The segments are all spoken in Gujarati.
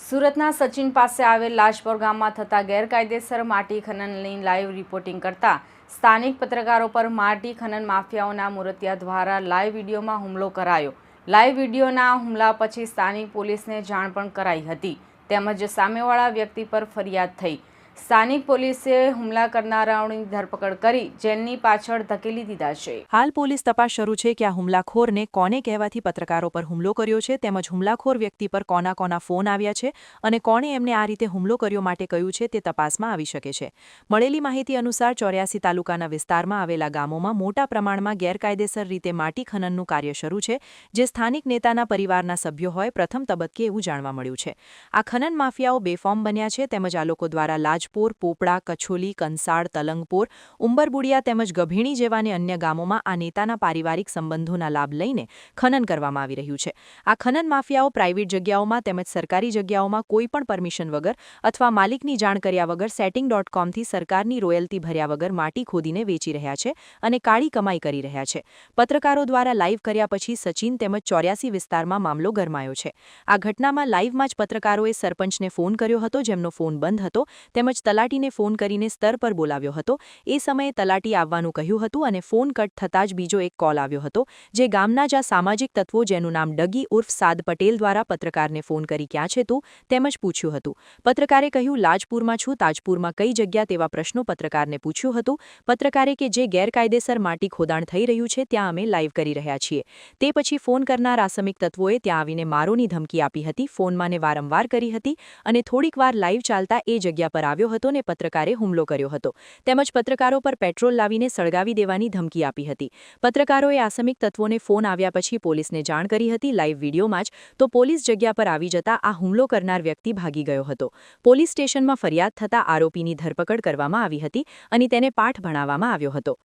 સુરતના સચિન પાસે આવેલ લાજપોર ગામમાં થતા ગેરકાયદેસર માટી ખનનની લાઈવ રિપોર્ટિંગ કરતા સ્થાનિક પત્રકારો પર માટી ખનન માફિયાઓના મૂર્તિયા દ્વારા લાઈવ વિડીયોમાં હુમલો કરાયો. લાઈવ વિડીયોના હુમલા પછી સ્થાનિક પોલીસને જાણ પણ કરાઈ હતી. તેમજ સામેવાળા વ્યક્તિ પર ફરિયાદ થઈ. સ્થાનિક પોલીસે હુમલા કરનારાઓની ધરપકડ કરી જેલની પાછળ ધકેલી દીધા છે. હાલ પોલીસ તપાસ શરૂ છે કે આ હુમલાખોરને કોને કહેવાથી પત્રકારો પર હુમલો કર્યો છે તેમજ હુમલાખોર વ્યક્તિ પર કોના કોના ફોન આવ્યા છે અને કોણે એમને આ રીતે હુમલો કર્યો માટે કહ્યું છે તે તપાસમાં આવી શકે છે. મળેલી માહિતી અનુસાર ચોર્યાસી તાલુકાના વિસ્તારમાં આવેલા ગામોમાં મોટા પ્રમાણમાં ગેરકાયદેસર રીતે માટી ખનનનું કાર્ય શરૂ છે, જે સ્થાનિક નેતાના પરિવારના સભ્યો હોય પ્રથમ તબક્કે એવું જાણવા મળ્યું છે. આ ખનન માફિયાઓ બેફોર્મ બન્યા છે તેમજ આ લોકો દ્વારા લાજપોર પોપડા, કછોલી, કંસાળ, તલંગપોર, ઉંબરબુડિયા તેમજ ગભીણી જેવાને અન્ય ગામોમાં આ નેતાના પારિવારિક સંબંધોના લાભ લઈને ખનન કરવામાં આવી રહ્યું છે. આ ખનન માફિયાઓ પ્રાઇવેટ જગ્યાઓમાં તેમજ સરકારી જગ્યાઓમાં કોઈપણ પરમિશન વગર અથવા માલિકની જાણ કર્યા વગર સેટિંગ ડોટ કોમથી સરકારની રોયલ્ટી ભર્યા વગર માટી ખોદીને વેચી રહ્યા છે અને કાળી કમાઈ કરી રહ્યા છે. પત્રકારો દ્વારા લાઈવ કર્યા પછી સચિન તેમજ ચોર્યાસી વિસ્તારમાં મામલો ગરમાયો છે. આ ઘટનામાં લાઈવમાં જ પત્રકારોએ સરપંચને ફોન કર્યો હતો, જેમનો ફોન બંધ હતો, તેમજ તલાટીને ફોન કરીને સ્તર પર બોલાવ્યો હતો. એ સમયે તલાટી આવવાનું કહ્યું હતું અને ફોન કટ થતાં જ બીજો એક કોલ આવ્યો હતો, જે ગામના જ આ સામાજિક તત્વો જેનું નામ ડગી ઉર્ફ સાદ પટેલ દ્વારા પત્રકારને ફોન કરી ક્યાં છે તું? તેમજ પૂછ્યું હતું. પત્રકારે કહ્યું, લાજપુરમાં છું, તાજપુરમાં કઈ જગ્યા? તેવા પ્રશ્નો પત્રકારને પૂછ્યું હતું. પત્રકારે કે જે ગેરકાયદેસર માટી ખોદાણ થઈ રહ્યું છે, ત્યાં અમે લાઈવ કરી રહ્યા છીએ. તે પછી ફોન કરનાર આસમિક તત્વોએ ત્યાં આવીને મારોની ધમકી આપી હતી, ફોનમાં ને વારંવાર કરી હતી અને થોડીક વાર લાઈવ ચાલતા એ જગ્યા પર આવ્યો હતો ને પત્રકારે હુમલો કર્યો હતો. તેમજ પત્રકારો પર પેટ્રોલ લાવીને સળગાવી દેવાની ધમકી આપી હતી. પત્રકારોએ આસમિક તત્વોને ફોન આવ્યા પછી પોલીસને જાણ કરી હતી લાઈવ વિડીયોમાં જ, તો પોલીસ જગ્યા પર આવી જતા આ હુમલો કરનાર વ્યક્તિ ભાગી ગયો હતો. પોલીસ સ્ટેશનમાં ફરિયાદ થતા આરોપીની ધરપકડ કરવામાં આવી હતી અને તેને પાઠ ભણાવવામાં આવ્યો હતો.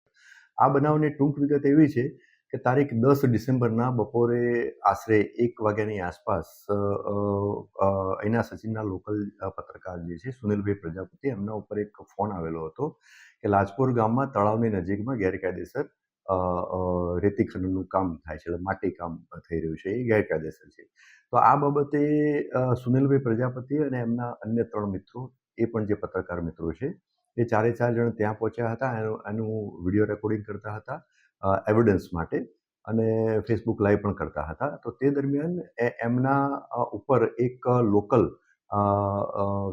આ બનાવની ટૂંક વિગત એવી છે કે તારીખ દસ ડિસેમ્બરના બપોરે આશરે એક વાગ્યાની આસપાસ અહીંના સચિનના લોકલ પત્રકાર જે છે, સુનિલભાઈ પ્રજાપતિ, એમના ઉપર એક ફોન આવેલો હતો કે લાજપોર ગામમાં તળાવની નજીકમાં ગેરકાયદેસર રેતી ખનનનું કામ થાય છે, એટલે માટી કામ થઈ રહ્યું છે, એ ગેરકાયદેસર છે. તો આ બાબતે સુનિલભાઈ પ્રજાપતિ અને એમના અન્ય ત્રણ મિત્રો, એ પણ જે પત્રકાર મિત્રો છે, એ ચારે ચાર જણ ત્યાં પહોંચ્યા હતા એનું વીડિયો રેકોર્ડિંગ કરતા હતા. એવિડન્સ માટે અને ફેસબુક લાઈવ પણ કરતા હતા. તો તે દરમિયાન એમના ઉપર એક લોકલ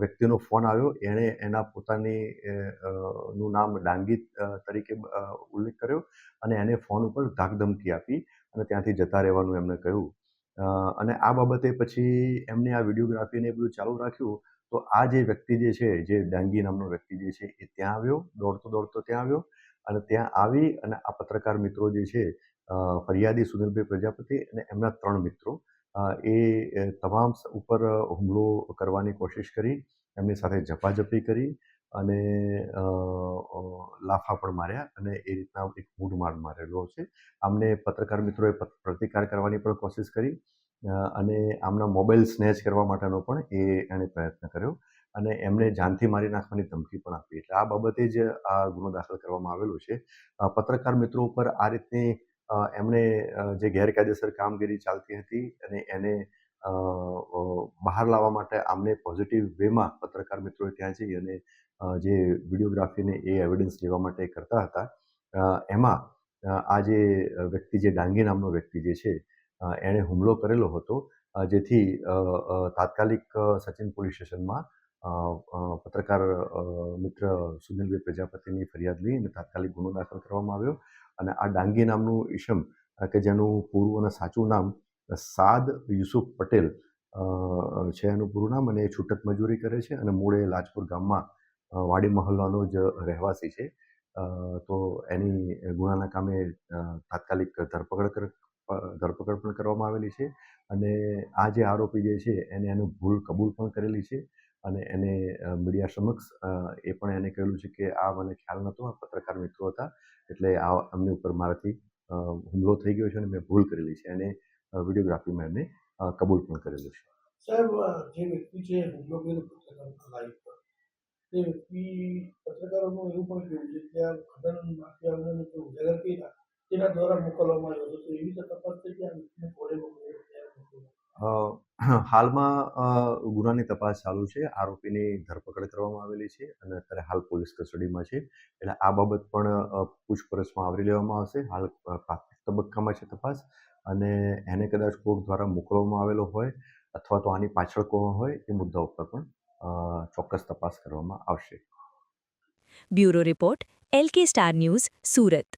વ્યક્તિનો ફોન આવ્યો. એણે એના પોતાની નું નામ ડાંગી તરીકે ઉલ્લેખ કર્યો અને એને ફોન ઉપર ધાકધમકી આપી અને ત્યાંથી જતા રહેવાનું એમને કહ્યું. અને આ બાબતે પછી એમને આ વિડીયોગ્રાફીને એ બધું ચાલુ રાખ્યું. તો આ જે વ્યક્તિ જે છે, જે ડાંગી નામનો વ્યક્તિ જે છે, એ ત્યાં આવ્યો. દોડતો દોડતો ત્યાં આવ્યો. અને ત્યાં આવી અને આ પત્રકાર મિત્રો જે છે ફરિયાદી સુનિલભાઈ પ્રજાપતિ અને એમના ત્રણ મિત્રો એ તમામ ઉપર હુમલો કરવાની કોશિશ કરી, એમની સાથે ઝપાઝપી કરી અને લાફા પણ માર્યા અને એ રીતના એક મૂઢમાર મારેલો છે. આમને પત્રકાર મિત્રોએ પ્રતિકાર કરવાની પણ કોશિશ કરી અને આમના મોબાઈલ સ્નેચ કરવા માટેનો પણ એ એણે પ્રયત્ન કર્યો. અને એમને જાનથી મારી નાખવાની ધમકી પણ આપી. એટલે આ બાબતે જ આ ગુનો દાખલ કરવામાં આવેલો છે. પત્રકાર મિત્રો ઉપર આ રીતની એમણે જે ગેરકાયદેસર કામગીરી ચાલતી હતી અને એને બહાર લાવવા માટે આમને પોઝિટિવ વેમાં પત્રકાર મિત્રોએ ત્યાં જઈ અને જે વિડીયોગ્રાફીને એ એવિડન્સ લેવા માટે કરતા હતા. એમાં આ જે વ્યક્તિ જે ડાંગી નામનો વ્યક્તિ જે છે એણે હુમલો કરેલો હતો જેથી તાત્કાલિક સચિન પોલીસ સ્ટેશનમાં પત્રકાર મિત્ર સુનિલભાઈ પ્રજાપતિની ફરિયાદ લઈ અને તાત્કાલિક ગુનો દાખલ કરવામાં આવ્યો અને આ ડાંગી નામનું ઈશમ કે જેનું પૂરું અને સાચું નામ સાદ યુસુફ પટેલ છે એનું પૂરું નામ અને એ છૂટક મજૂરી કરે છે અને મૂળ લાજપુર ગામમાં વાડી મહોલ્લાનો જ રહેવાસી છે. તો એની ગુનાના કામે તાત્કાલિક ધરપકડ ધરપકડ પણ કરવામાં આવેલી છે અને આ જે આરોપી જે છે એને એનું ભૂલ કબૂલ પણ કરેલી છે. અને એને મીડિયા સમક્ષ એ પણ એને કહેલું છે કે આ મને ખ્યાલ નહોતો આ પત્રકાર મિત્રો હતા એટલે આ એમની ઉપર મારાથી હુમલો થઈ ગયો છે અને મેં ભૂલ કરેલી છે. એને અ, વિડીયોગ્રાફીમાં એમને કબૂલ પણ કરેલું છે. સાહેબ જે વ્યક્તિ છે હુમલો કર્યો પર તે વ્યક્તિ પત્રકારોનું એવું પણ કહેવું છે કે આ ખનન માફિયાઓને જે ઉજાગર કર્યા તેના દ્વારા મોકલવામાં આવ્યો હતો. તો એવી તપાસ થઈ કે આ વ્યક્તિને કોણે મોકલ્યો હાલમાં ગુનાની તપાસ ચાલુ છે. આરોપીની ધરપકડ કરવામાં આવેલી છે અને અત્યારે હાલ પોલીસ કસ્ટડીમાં છે. એટલે આ બાબત પણ પૂછપરછમાં આવરી લેવામાં આવશે. હાલ પ્રાથમિક તબક્કામાં છે તપાસ અને એને કદાચ કોર્ટ દ્વારા મોકલવામાં આવેલો હોય અથવા તો આની પાછળ કોણ હોય એ મુદ્દા ઉપર પણ ચોક્કસ તપાસ કરવામાં આવશે. Bureau report L K star news, Surat.